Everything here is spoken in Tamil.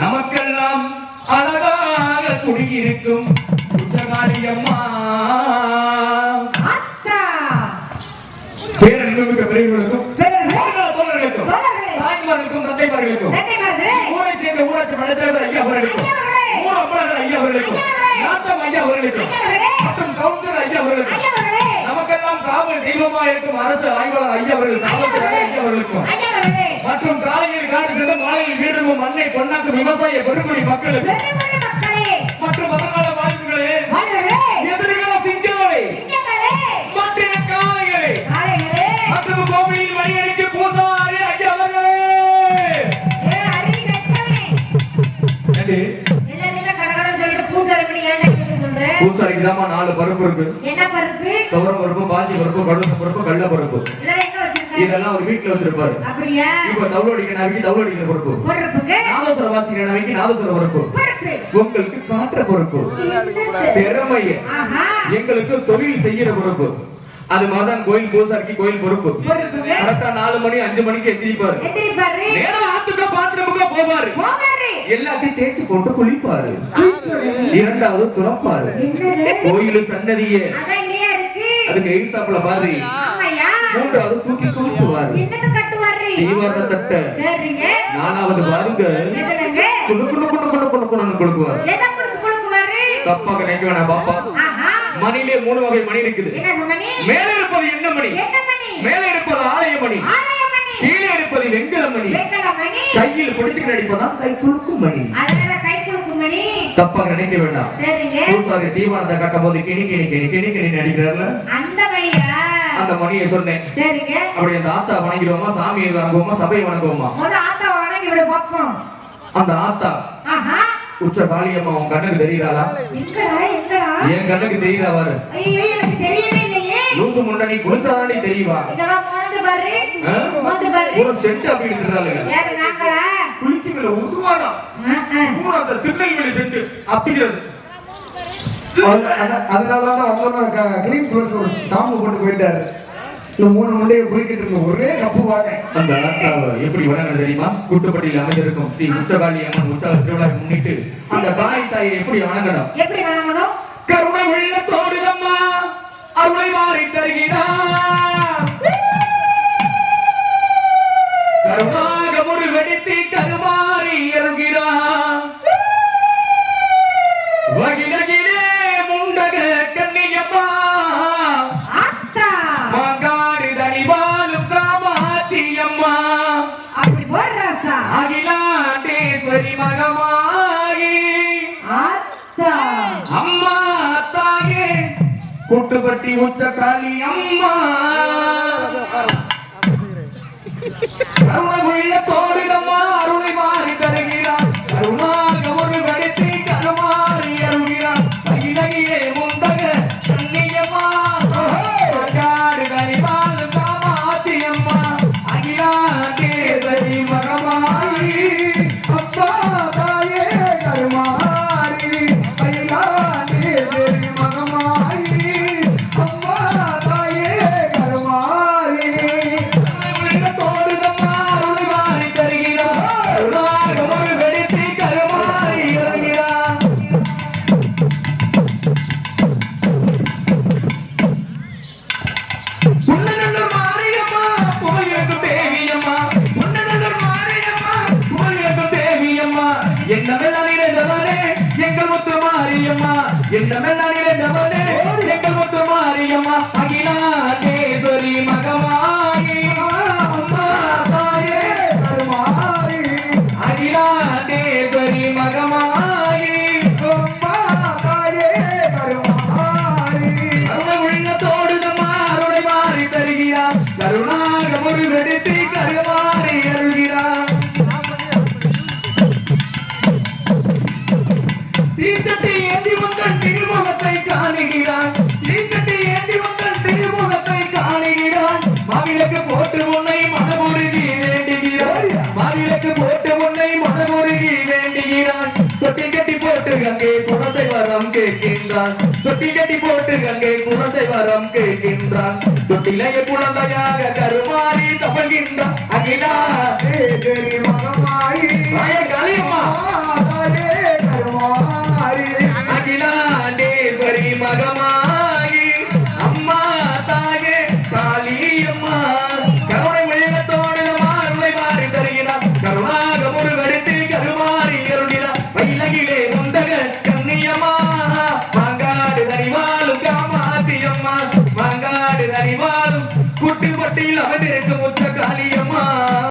நமக்கெல்லாம் அழகாக குடியிருக்கும் குற்றகாரி அம்மா. பேரன்புமிக்க பிரிவுகளுக்கும் தோழர்களுக்கும். தாய்மார்களுக்கும் தந்தைமார்களுக்கும். ஊரை சேர்ந்த ஊராட்சி மனத்தலைவர் ஐயா அவர்களுக்கும். ஊர் அம்மாளர் ஐயா அவர்களுக்கும். நாத்தம் ஐயா அவர்களுக்கும். மற்றும் கவுன்சிலர் ஐயா அவர்களுக்கும் ஐயாவர்களே நமக்கெல்லாம் காவல் தெய்வமா இருக்கும் அரசு ஆய்வாளர் ஐயா அவர்கள் காவல்துறை ஐயா அவர்களுக்கும். மற்றும் காலையில் காடு சென்று மாலையில் வீடுக்கும் மண்ணை பொன்னாக்கும் விவசாய பெருங்குடி மக்களுக்கு மற்றும் வருங்கால வாய்ப்புகளே எதிர்கால சிங்கங்களே. மற்ற காளைகளே. மற்றும் கோவிலில் மணியடிக்கு பூசாரி ஐயா அவர்களே. பூசாரிக்கு தாம்மா நாலு பருப்பு இருக்கு. என்ன பருப்பு? துவரம் பருப்பு பாசி பருப்பு கடுகு பருப்பு கடல பருப்பு. இதெல்லாம் ஒரு வீட்டுல வச்சிருப்பாரு. இப்ப தவுள் அடிக்கிற நாளைக்கு தவுள் அடிக்கிற பொறுப்புக்கு நாதசுர வாசிக்கிற நாளைக்கு நாதசுர பொறுப்பு உங்களுக்கு காட்டுற பொறுப்பு திறமைய. எங்களுக்கு தொழில் செய்யற பொறுப்பு அது மாதிரிதான் கோயில் பூசாரிக்கு கோயில் பொறுப்பு கரெக்டா நாலு மணி அஞ்சு மணிக்கு எந்திரிப்பாரு. நேரம் ஆத்துக்கா பாத்ரூமுக்கா போவாரு. எல்லாத்தையும் தேய்ச்சி போட்டு குளிப்பாரு. இரண்டாவது துறப்பாரு. கோயில் சன்னதிய. அதுக்கு எழுத்தாப்புல பாரு. மூன்றாவது தூக்கி தூக்குவாரு தீவார தட்ட. நாலாவது பாருங்க குடு குடுன்னு கொடுக்குவாரு. எதை புடிச்சு கொடுக்குவாரு? தப்பா நினைக்க வேணாம் பாப்பா. மணிலே மூணு வகை மணி இருக்குது. மேலே இருப்பது என்ன மணி? மேலே இருப்பது ஆலய மணி. கீழே இருப்பது வெண்கல மணி. வெங்கல மணி. கையில் பிடிச்சுக்கிட்டு அடிப்பதான் கை குலுக்கும் மணி. தப்பா நினைக்க வேண்டாம். பூசாரி தீவானத்தை கட்டும் போது கிணி கிணி கிணி கிணி கிணி அடிக்கிறார்ல? அந்த மணியா? அந்த மணியை சொன்னேன். சரிங்க. அப்படி அந்த ஆத்தா வணங்கிடுவோமா சாமியை வணங்குவோமா சபையை வணங்குவோமா? அந்த ஆத்தா ஆஹா. உச்ச காளியம்மா உன் கண்ணுக்கு தெரியுதாளா என் கண்ணுக்கு தெரியுதா பாரு? ஐயோ எனக்கு தெரியவே இல்லையே. லூசு முண்டை குளிச்சாதானே தெரியுவா இதவா போனது பாரு. ஆ? போனது பாரு. ஒரு செட்டு அப்படி இருக்கிறாளுங்க யாரு நாங்களா? குளிக்க மேல உருவானா. ஊர் அந்த திருநெல்வேலி செட்டு. அப்படிங்கிறது அதனாலதான் சாம்பு போட்டு போயிட்டாரு. இந்த மூணு முண்டையை குளிக்கிட்டு இருந்த ஒரே கப்பு வாட்டேன் அந்த எப்படி வணங்க தெரியுமா? குட்டுப்பட்டியில் அமைந்திருக்கும் ஸ்ரீ உச்சகாளி அம்மன் உற்சவ திருவிழாவை முன்னிட்டு அந்த தாய் தாயை எப்படி வணங்கணும்? எப்படி வணங்கணும்? கருணை உள்ள தோடுதம்மா அருளை மாறி தருகிறார் கூட்டுப்பட்டி உச்ச காளி அம்மா. கருணை தோழிதம்மா அருளை மாறி தருகிறார் கருணாக ஒரு வடித்து கருமாறி அருகிறார் அகிலகிலே முந்தக கண்ணியம்மா. காடு கரிபால் காமாத்தியம்மா. அகிலாண்டேஸ்வரி எங்கள் முத்து மாரியம்மா. அகிலாண்டேஸ்வரி தீச்சட்டி ஏந்தி உங்கள் திருமுகத்தை காணுகிறான். தீச்சட்டி ஏந்தி உங்கள் திருமுகத்தை காணுகிறான். மாவிளக்கு போட்டு உன்னை மனமுருகி வேண்டுகிறான். மாவிளக்கு போட்டு உன்னை மனமுருகி வேண்டுகிறான். தொட்டி கட்டி போட்டு அங்கே குணத்தை வரம் கேட்கின்றான். வருகின்றான் தொட்டி கட்டி போட்டு அங்கே குழந்தை வரம் கேட்கின்றான். தொட்டிலேயே குழந்தையாக கருமாறி தவழ்கின்றான். அகிலா